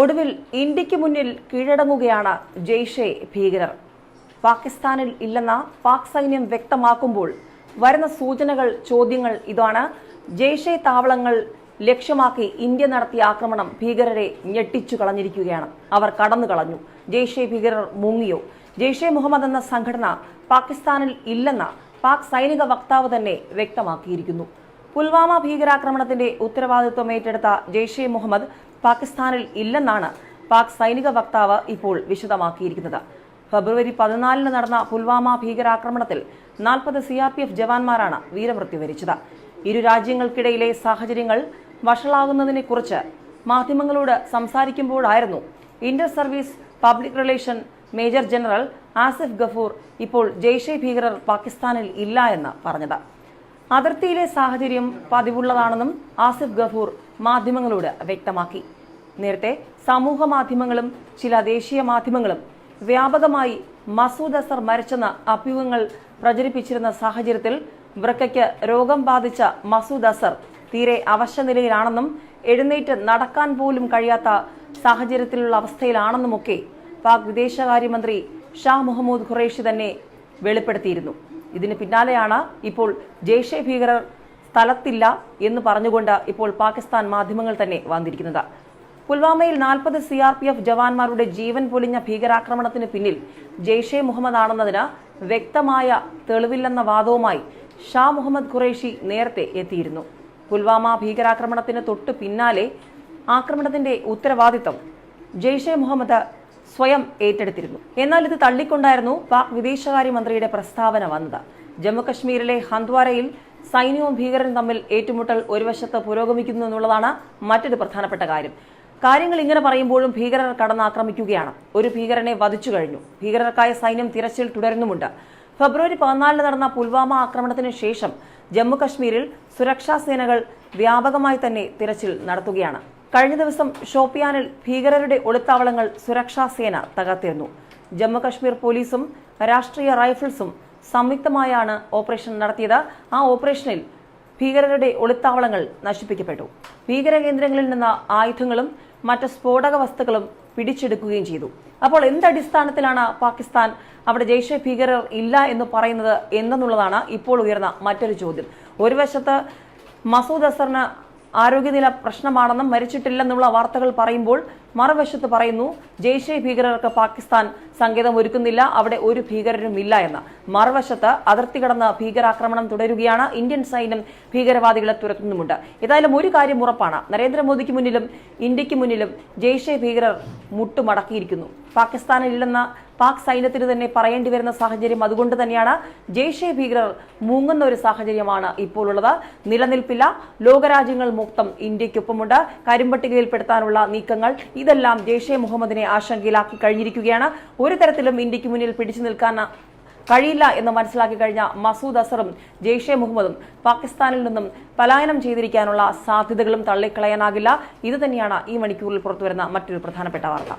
ഒടുവിൽ ഇന്ത്യയ്ക്ക് മുന്നിൽ കീഴടങ്ങുകയാണ് ജെയ്ഷെ ഭീകരർ. പാകിസ്ഥാനിൽ ഇല്ലെന്ന പാക് സൈന്യം വ്യക്തമാക്കുമ്പോൾ വരുന്ന സൂചനകൾ ചോദ്യങ്ങൾ ഇതാണ്. ജെയ്ഷെ താവളങ്ങൾ ലക്ഷ്യമാക്കി ഇന്ത്യ നടത്തിയ ആക്രമണം ഭീകരരെ ഞെട്ടിച്ചു കളഞ്ഞിരിക്കുകയാണ്. അവർ കടന്നു കളഞ്ഞു. ജെയ്ഷെ ഭീകരർ മുങ്ങിയോ? ജെയ്ഷെ മുഹമ്മദ് എന്ന സംഘടന പാകിസ്ഥാനിൽ ഇല്ലെന്ന പാക് സൈനിക വക്താവ് തന്നെ വ്യക്തമാക്കിയിരിക്കുന്നു. പുൽവാമ ഭീകരാക്രമണത്തിന്റെ ഉത്തരവാദിത്വം ഏറ്റെടുത്ത ജെയ്ഷെ മുഹമ്മദ് പാകിസ്ഥാനിൽ ഇല്ലെന്നാണ് പാക് സൈനിക വക്താവ് ഇപ്പോൾ വിശദമാക്കിയിരിക്കുന്നത്. ഫെബ്രുവരി പതിനാലിന് നടന്ന പുൽവാമ ഭീകരാക്രമണത്തിൽ നാൽപ്പത് സി ആർ പി എഫ് ജവാന്മാരാണ് വീരമൃത്യു വരിച്ചത്. ഇരു രാജ്യങ്ങൾക്കിടയിലെ സാഹചര്യങ്ങൾ വഷളാകുന്നതിനെക്കുറിച്ച് മാധ്യമങ്ങളോട് സംസാരിക്കുമ്പോഴായിരുന്നു inter service public relation major general Asif Ghafoor ഇപ്പോൾ ജെയ്ഷെ ഭീകരർ പാകിസ്ഥാനിൽ ഇല്ല എന്ന് പറഞ്ഞത്. അതിർത്തിയിലെ സാഹചര്യം പതിവുള്ളതാണെന്നും ആസിഫ് ഗഫൂർ മാധ്യമങ്ങളോട് വ്യക്തമാക്കി. നേരത്തെ സമൂഹ മാധ്യമങ്ങളും ചില ദേശീയ മാധ്യമങ്ങളും വ്യാപകമായി മസൂദ് അസർ മരിച്ചെന്ന അഭ്യൂഹങ്ങൾ പ്രചരിപ്പിച്ചിരുന്ന സാഹചര്യത്തിൽ വൃക്കയ്ക്ക് രോഗം ബാധിച്ച മസൂദ് അസർ തീരെ അവശനിലയിലാണെന്നും എഴുന്നേറ്റ് നടക്കാൻ പോലും കഴിയാത്ത സാഹചര്യത്തിലുള്ള അവസ്ഥയിലാണെന്നുമൊക്കെ പാക് വിദേശകാര്യമന്ത്രി ഷാ മുഹമ്മൂദ് ഖുറേഷി തന്നെ വെളിപ്പെടുത്തിയിരുന്നു. ഇതിന് പിന്നാലെയാണ് ഇപ്പോൾ ജെയ്ഷെ ഭീകരർ സ്ഥലത്തില്ല എന്ന് പറഞ്ഞുകൊണ്ട് ഇപ്പോൾ പാകിസ്ഥാൻ മാധ്യമങ്ങൾ തന്നെ വന്നിരിക്കുന്നത്. പുൽവാമയിൽ നാൽപ്പത് സി ആർ പി എഫ് ജവാന്മാരുടെ ജീവൻ പൊലിഞ്ഞ ഭീകരാക്രമണത്തിന് പിന്നിൽ ജെയ്ഷെ മുഹമ്മദ് ആണെന്നതിന് വ്യക്തമായ തെളിവില്ലെന്ന വാദവുമായി ഷാ മുഹമ്മദ് ഖുറേഷി നേരത്തെ എത്തിയിരുന്നു. പുൽവാമ ഭീകരാക്രമണത്തിന് തൊട്ടു പിന്നാലെ ആക്രമണത്തിന്റെ ഉത്തരവാദിത്തം ജെയ്ഷെ മുഹമ്മദ് സ്വയം ഏറ്റെടുത്തിരുന്നു. എന്നാൽ ഇത് തള്ളിക്കൊണ്ടായിരുന്നു പാക് വിദേശകാര്യമന്ത്രിയുടെ പ്രസ്താവന വന്നത്. ജമ്മുകശ്മീരിലെ ഹന്ദ്വാരയിൽ സൈന്യവും ഭീകരരും തമ്മിൽ ഏറ്റുമുട്ടൽ ഒരു വശത്ത് പുരോഗമിക്കുന്നു എന്നുള്ളതാണ് മറ്റൊരു പ്രധാനപ്പെട്ട കാര്യം. കാര്യങ്ങൾ ഇങ്ങനെ പറയുമ്പോഴും ഭീകരർ കടന്നാക്രമിക്കുകയാണ്. ഒരു ഭീകരനെ വധിച്ചു കഴിഞ്ഞു. ഭീകരർക്കായ സൈന്യം തിരച്ചിൽ തുടരുന്നുമുണ്ട്. ഫെബ്രുവരി പതിനാലിന് നടന്ന പുൽവാമ ആക്രമണത്തിന് ശേഷം ജമ്മുകശ്മീരിൽ സുരക്ഷാ സേനകൾ വ്യാപകമായി തന്നെ തിരച്ചിൽ നടത്തുകയാണ്. കഴിഞ്ഞ ദിവസം ഷോപ്പിയാനിൽ ഭീകരരുടെ ഒളിത്താവളങ്ങൾ സുരക്ഷാസേന തകർത്തിരുന്നു. ജമ്മുകശ്മീർ പോലീസും രാഷ്ട്രീയ റൈഫിൾസും സംയുക്തമായാണ് ഓപ്പറേഷൻ നടത്തിയത്. ആ ഓപ്പറേഷനിൽ ഭീകരരുടെ ഒളിത്താവളങ്ങൾ നശിപ്പിക്കപ്പെട്ടു. ഭീകര കേന്ദ്രങ്ങളിൽ നിന്ന് ആയുധങ്ങളും മറ്റ് സ്ഫോടക വസ്തുക്കളും പിടിച്ചെടുക്കുകയും ചെയ്തു. അപ്പോൾ എന്തടിസ്ഥാനത്തിലാണ് പാകിസ്ഥാൻ അവിടെ ജയ്ഷെ ഭീകരർ ഇല്ല എന്ന് പറയുന്നത് എന്തെന്നുള്ളതാണ് ഇപ്പോൾ ഉയർന്ന മറ്റൊരു ചോദ്യം. ഒരു വശത്ത് മസൂദ് അസറിന് ആരോഗ്യനില പ്രശ്നമാണെന്നും മരിച്ചിട്ടില്ലെന്നുള്ള വാർത്തകൾ പറയുമ്പോൾ മറുവശത്ത് പറയുന്നു ജെയ്ഷെ ഭീകരർക്ക് പാകിസ്ഥാൻ സങ്കേതം ഒരുക്കുന്നില്ല അവിടെ ഒരു ഭീകരരും ഇല്ല എന്ന്. മറുവശത്ത് അതിർത്തി കടന്ന് ഭീകരാക്രമണം തുടരുകയാണ്. ഇന്ത്യൻ സൈന്യം ഭീകരവാദികളെ തുരത്തുന്നുമുണ്ട്. ഏതായാലും ഒരു കാര്യം ഉറപ്പാണ്. നരേന്ദ്രമോദിക്ക് മുന്നിലും ഇന്ത്യയ്ക്ക് മുന്നിലും ജെയ്ഷെ ഭീകരർ മുട്ടുമടക്കിയിരിക്കുന്നു. പാകിസ്ഥാനിൽ ഇല്ലെന്ന പാക് സൈന്യത്തിന് തന്നെ പറയേണ്ടി വരുന്ന സാഹചര്യം അതുകൊണ്ട് തന്നെയാണ് ജെയ്ഷെ ഭീകരർ മുങ്ങുന്ന ഒരു സാഹചര്യമാണ് ഇപ്പോൾ ഉള്ളത് നിലനിൽപ്പില്ല. ലോകരാജ്യങ്ങൾ മുക്തം ഇന്ത്യക്കൊപ്പമുണ്ട് കരിമ്പട്ടികയിൽപ്പെടുത്താനുള്ള നീക്കങ്ങൾ. ഇതെല്ലാം ജെയ്ഷെ മുഹമ്മദിനെ ആശങ്കയിലാക്കി കഴിഞ്ഞിരിക്കുകയാണ്. ഒരു തരത്തിലും ഇന്ത്യയ്ക്ക് മുന്നിൽ പിടിച്ചു നിൽക്കാൻ കഴിയില്ല എന്ന് മനസ്സിലാക്കി കഴിഞ്ഞ മസൂദ് അസറും ജെയ്ഷെ മുഹമ്മദും പാകിസ്ഥാനിൽ നിന്നും പലായനം ചെയ്തിരിക്കാനുള്ള സാധ്യതകളും തള്ളിക്കളയാനാകില്ല. ഇത് തന്നെയാണ് ഈ മണിക്കൂറിൽ പുറത്തുവരുന്ന മറ്റൊരു പ്രധാനപ്പെട്ട വാർത്ത.